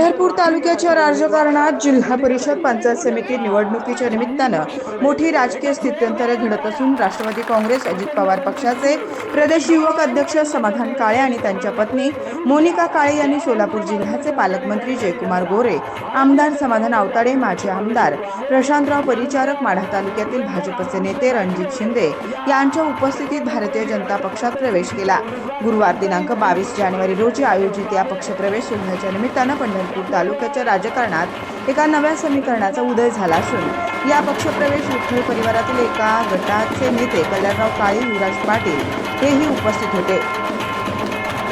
पंढरपूर तालुक्याच्या राजकारणात जिल्हा परिषद पंचायत समिती निवडणुकीच्या निमित्तानं मोठी राजकीय स्थित्यंतर घडत असून राष्ट्रवादी काँग्रेस अजित पवार पक्षाचे प्रदेश युवक अध्यक्ष समाधान काळे आणि त्यांच्या पत्नी मोनिका काळे यांनी सोलापूर जिल्ह्याचे पालकमंत्री जयकुमार गोरे आमदार समाधान आवताडे माजी आमदार प्रशांतराव परिचारक माढा तालुक्यातील भाजपचे नेते रणजित शिंदे यांच्या उपस्थितीत भारतीय जनता पक्षात प्रवेश केला. गुरुवार दिनांक बावीस जानेवारी रोजी आयोजित या पक्षप्रवेश सोहळ्याच्या निमित्तानं पंढरपूर तालुक्याच्या राजकारणात एका नव्या समीकरणाचा उदय झाला असून या पक्षप्रवेश विठ्ठल परिवारातील एका गटाचे नेते कल्याणराव काळे युवराज पाटील हेही उपस्थित होते.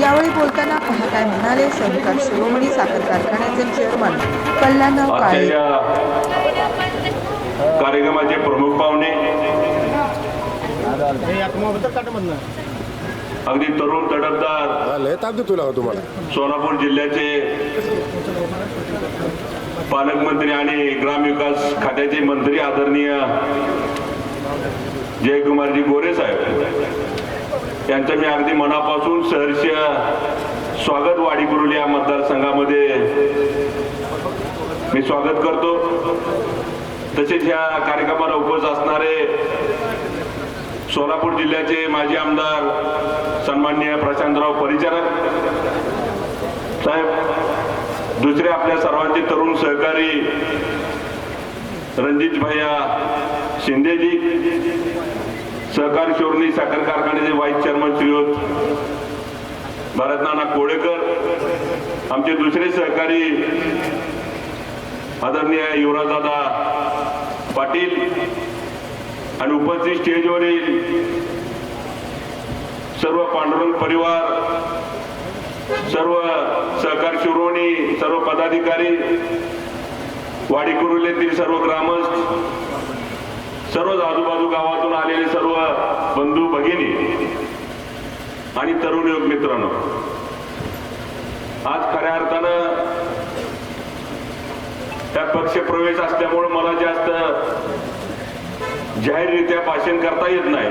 यावेळी बोलताना पहा काय म्हणाले सहकार शिरोमणी साखर कारखान्याचे चेअरमन कल्याणराव काळे. कार्यक्रमाचे प्रमुख पाहुणे. अगदी तरुण तडफदार लय ताप देतो लागा तुम्हाला. सोलापूर जिल्ह्याचे पालकमंत्री आणि ग्रामविकास खात्याचे मंत्री आदरणीय जयकुमारजी गोरे साहेब यांचं मी अगदी मनापासून सहर्ष स्वागत वाडी कुरुल या मतदारसंघामध्ये मी स्वागत करतो. तसेच या कार्यक्रमाला उपस्थित असणारे सोलापूर जिल्ह्याचे माजी आमदार सन्माननीय प्रशांतराव परिचारक साहेब दुसरे आपल्या सर्वांचे तरुण सहकारी रणजित भैया शिंदेजी सहकारी शोरणी साखर कारखान्याचे व्हाईस चेअरमन श्रीयुत भरतनाना कोळेकर आमचे दुसरे सहकारी आदरणीय युवराजदादा पाटील आणि उपस्थित स्टेजवरील सर्व पांडुरंग परिवार सर्व सहकार शिरोणी सर्व पदाधिकारी वाडी कुरुलेतील सर्व ग्रामस्थ सर्वच आजूबाजू गावातून आलेले सर्व बंधू भगिनी आणि तरुण योग मित्रांनो आज खऱ्या अर्थानं त्या पक्ष प्रवेश असल्यामुळे मला जास्त जाहीररित्या भाषण करता येत नाही.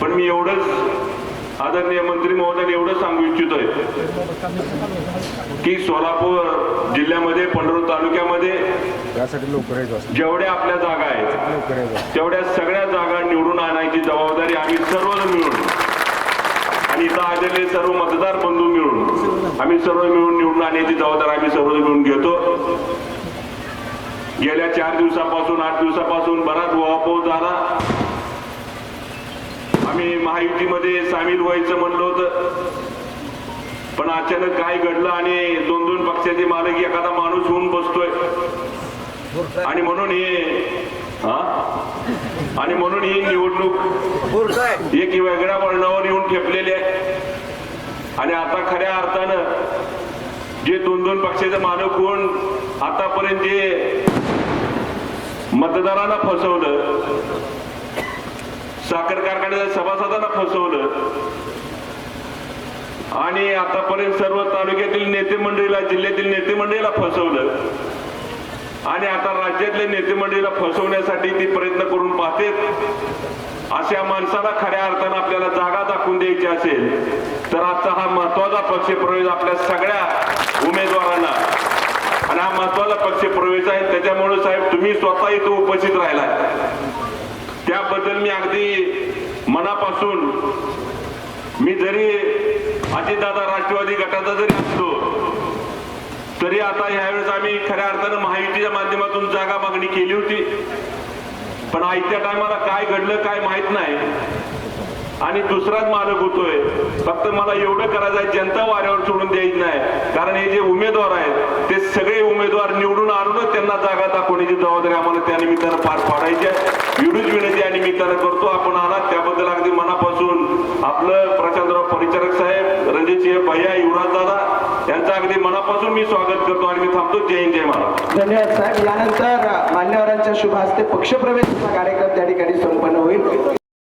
पण मी एवढंच आदरणीय मंत्री महोदय एवढं सांगू इच्छितोय की सोलापूर जिल्ह्यामध्ये पंढरपूर तालुक्यामध्ये जेवढ्या आपल्या जागा आहेत. तेवढ्या सगळ्या जागा निवडून आणायची जबाबदारी आम्ही सर्वजण मिळून आणि इथं आलेले सर्व मतदार बंधू मिळून आम्ही सर्व मिळून निवडून आणण्याची जबाबदारी आम्ही सर्वजण मिळून घेतो. गेल्या चार दिवसापासून आठ दिवसापासून बराच उहापोह झाला. आम्ही महायुतीमध्ये सामील व्हायचं म्हणलं होतं. पण अचानक काय घडलं आणि दोन दोन पक्षाचे मालक एखादा माणूस होऊन बसतोय. आणि म्हणून हे हा? आणि म्हणून ही निवडणूक एक वेगळ्या वळणावर येऊन ठेपलेली आहे. आणि आता खऱ्या अर्थानं जे दोन दोन पक्षाचे मालक होऊन आतापर्यंत जे मतदारांना फसवलं साखर कारखान्याच्या सभासदांना फसवलं आणि आतापर्यंत सर्व तालुक्यातील नेते मंडळीला जिल्ह्यातील नेते मंडळीला फसवलं आणि आता राज्यातल्या नेते मंडळीला फसवण्यासाठी ती प्रयत्न करून पाहतेत अशा माणसाला खऱ्या अर्थानं आपल्याला जागा दाखवून द्यायची असेल तर आजचा हा महत्त्वाचा पक्षप्रवेश आपल्या सगळ्या उमेदवारांना ह्या महत्वाला पक्ष प्रवेश आहे त्याच्यामुळे साहेब तुम्ही स्वतः इथं उपस्थित राहिलाय. त्याबद्दल मी अगदी मनापासून मी जरी अजितदादा राष्ट्रवादी गटाचा जरी असतो तरी आता ह्यावेळेस आम्ही खऱ्या अर्थानं माहितीच्या माध्यमातून जागा मागणी केली होती. पण आयत्या टायमाला काय घडलं काय माहीत नाही. आणि दुसराच मालक होतोय. फक्त मला एवढं करायचं आहे जनता वाऱ्यावर सोडून द्यायची नाही. कारण हे जे उमेदवार आहेत ते सगळे उमेदवार निवडून आणूनच त्यांना जागा दाखवण्याची जबाबदारी आम्हाला त्या निमित्तानं पार पाडायची आहे. एवढीच विनंती या निमित्तानं करतो. आपण आलात त्याबद्दल अगदी मनापासून आपलं प्रशांतराव परिचारक साहेब रणजितसिंह भैया युवराज दादा यांचं अगदी मनापासून मी स्वागत करतो आणि मी थांबतो. जय हिंद जय महाराज धन्यवाद साहेब. यानंतर मान्यवरांच्या शुभ हस्ते पक्षप्रवेशाचा कार्यक्रम त्या ठिकाणी संपन्न होईल.